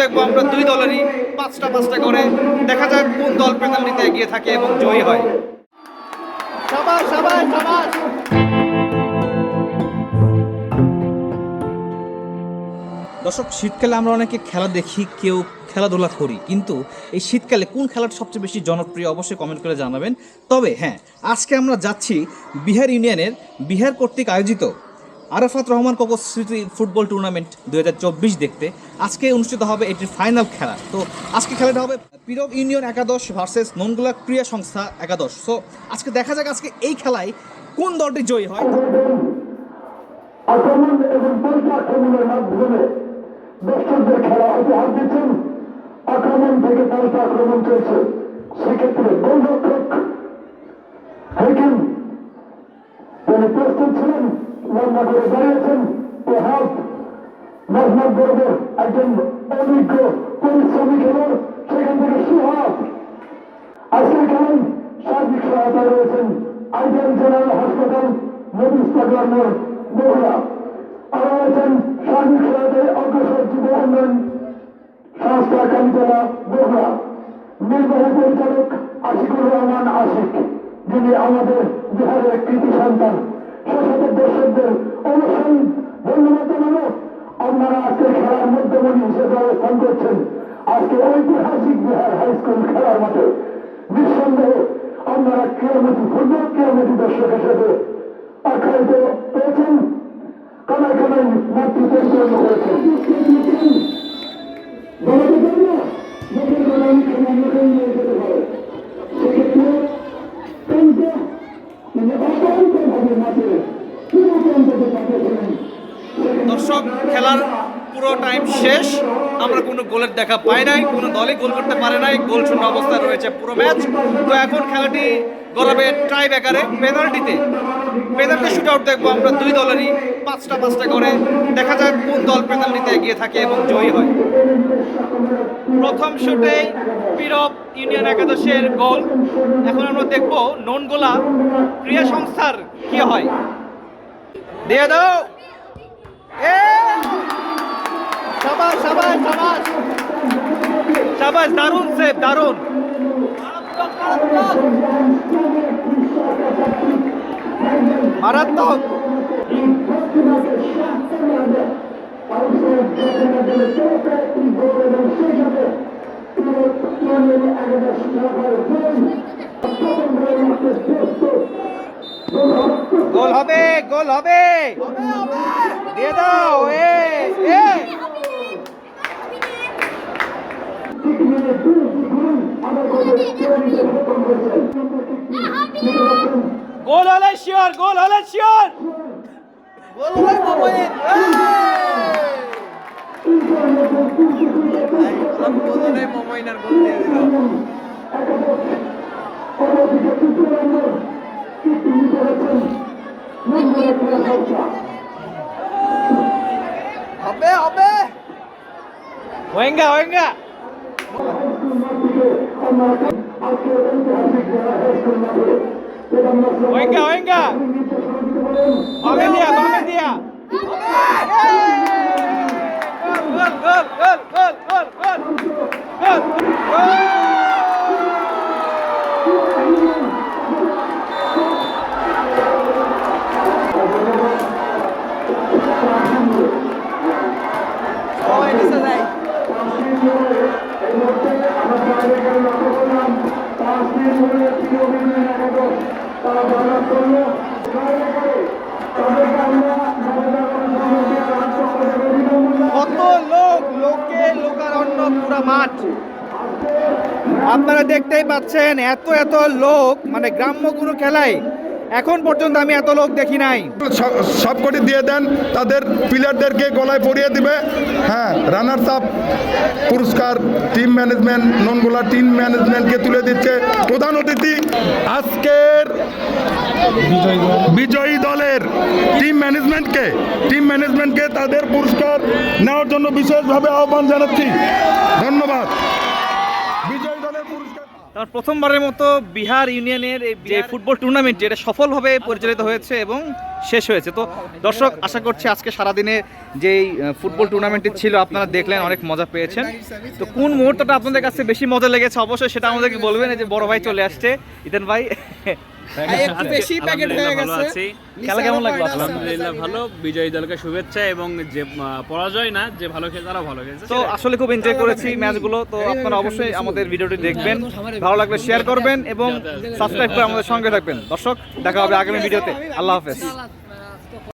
দেখব আমরা দুই দলেরই পাঁচটা পাঁচটা করে। দেখা যাক কোন দল পেনাল্টিতে এগিয়ে থাকে এবং জয়ী হয়। দর্শক, শীতকালে আমরা অনেকে খেলা দেখি, কেউ খেলাধুলা করি, কিন্তু এই শীতকালে কোন খেলাটা সবচেয়ে বেশি জনপ্রিয় অবশ্যই কমেন্ট করে জানাবেন। তবে হ্যাঁ আজকে আমরা যাচ্ছি বিহার ইউনিয়নের বিহার কর্তৃক আয়োজিত আরাফাত রহমান কোকো স্মৃতি ফুটবল টুর্নামেন্ট দু দেখতে। আজকে অনুষ্ঠিত হবে এটির ফাইনাল খেলা। তো আজকে খেলাটা হবে পিরব ইউনিয়ন একাদশ ভার্সেস ননগুলা ক্রিয়া সংস্থা একাদশ। সো আজকে দেখা যাক আজকে এই খেলায় কোন দলটি জয়ী হয়। আক্রমণ থেকে পাল্টা আক্রমণ চলছে মহম্মদ একজন অভিজ্ঞ পরিশ্রমী খেলোয়াড় সেখান থেকে সুহাত আজকের খেলায় সার্বিক সহায়তা রয়েছেন আইডিয়াল জেনারেল হাসপাতাল নবীজ পাগলার আরও রয়েছেন সার্বিক সহায়তায় অগ্রসর যুব উন্নয়ন সংস্থা কালীতলা, বগুড়া। নির্বাহী পরিচালক আশিকুর রহমান আশিক, যিনি আমাদের বিহারের কৃতি সন্তান। সেসাথে দর্শকদের অবশ্যই ধন্যবাদ জানাব। আপনারা আজকে খেলার মধ্যমণি হিসেবে অবস্থান করছেন। আজকে ঐতিহাসিক বিহার হাই স্কুল খেলার মাঠে। নিঃসন্দেহে আপনারা ক্রীড়ামতি ফুটবল ক্রীড়ামতি দর্শক হিসেবে আখ্যায়িত পেয়েছেন কানায় কানায় মাতৃ পরিচালনা করেছেন। দর্শক খেলার পুরো টাইম শেষ। আমরা কোনো গোলের দেখা পাই নাই, কোনো দলই গোল করতে পারে নাই গোল শূন্য অবস্থায় রয়েছে পুরো ম্যাচ তো এখন খেলাটি গড়াবে ট্রাই ব্যাকারে পেনাল্টিতে পেনাল্টি শুট আউট দেখব আমরা দুই দলেরই, পাঁচটা পাঁচটা করে। দেখা যায় কোন দল পেনাল্টিতে এগিয়ে থাকে এবং জয়ী হয়। প্রথম শুটেই পিরব ইউনিয়ন একাদশের গোল। এখন আমরা দেখব নন গোলা ক্রিয়া সংস্থার কি হয়। দিয়ে দাও! সাবাস সাবাস সাবাস। সাবাস দারুণ সেভ দারুণ। মারাত্মক। মারাত্মক। হবে গোল হবে। দিয়ে দাও এ গোল হলে শিওর গোল হলে শিওর। গোল হলে মোবাইল মোবাইনার গোল দিয়ে দিল হবে হবে। ওয়েঙ্গা ওয়েঙ্গা। ওয়েঙ্গা ওয়েঙ্গা। বামে দিয়া বামে দিয়া। গোল গোল গোল গোল গোল গোল ওই নিচে যাই কত লোক লোকে লোকারণ্য পুরা মাঠ। আপনারা দেখতেই পাচ্ছেন এত এত লোক মানে গ্রাম্য খেলায় এখন পর্যন্ত আমি এত লোক দেখি নাই। সব- সবকটি দিয়ে দেন, তাদের প্লেয়ারদেরকে গলায় পরিয়ে দিবে। হ্যাঁ রানার্স আপ পুরস্কার, টিম ম্যানেজমেন্ট, ননগুলা টিম ম্যানেজমেন্টকে তুলে দিচ্ছে। প্রধান অতিথি আজকের বিজয়ী দলের টিম ম্যানেজমেন্টকে টিম ম্যানেজমেন্টকে তাদের পুরস্কার নেওয়ার জন্য বিশেষভাবে আহ্বান জানাচ্ছি। ধন্যবাদ। কারণ প্রথমবারের মতো বিহার ইউনিয়নের যে ফুটবল টুর্নামেন্ট এটা সফলভাবে পরিচালিত হয়েছে এবং শেষ হয়েছে। তো দর্শক, আশা করছি আজকে সারাদিনে যেই ফুটবল টুর্নামেন্টটি ছিল, আপনারা দেখলেন, অনেক মজা পেয়েছেন। তো কোন মুহূর্তটা আপনাদের কাছে বেশি মজা লেগেছে? অবশ্যই সেটা আমাদেরকে বলবেন। যে বড় ভাই চলে আসছে, ইতেন ভাই। একটু বেশি প্যাকেট হয়ে গেছে। খেলা কেমন লাগল আলহামদুলিল্লাহ ভালো। বিজয়ী দলকে শুভেচ্ছা এবং যে পরাজয় না যে ভালো খেলে তারা ভালো খেলছে। তো আসলে খুব এনজয় করেছি ম্যাচগুলো। তো আপনারা অবশ্যই আমাদের ভিডিওটি দেখবেন। ভালো লাগলে শেয়ার করবেন এবং সাবস্ক্রাইব করে আমাদের সঙ্গে থাকবেন। দর্শক দেখা হবে আগামী ভিডিওতে। আল্লাহ হাফেজ।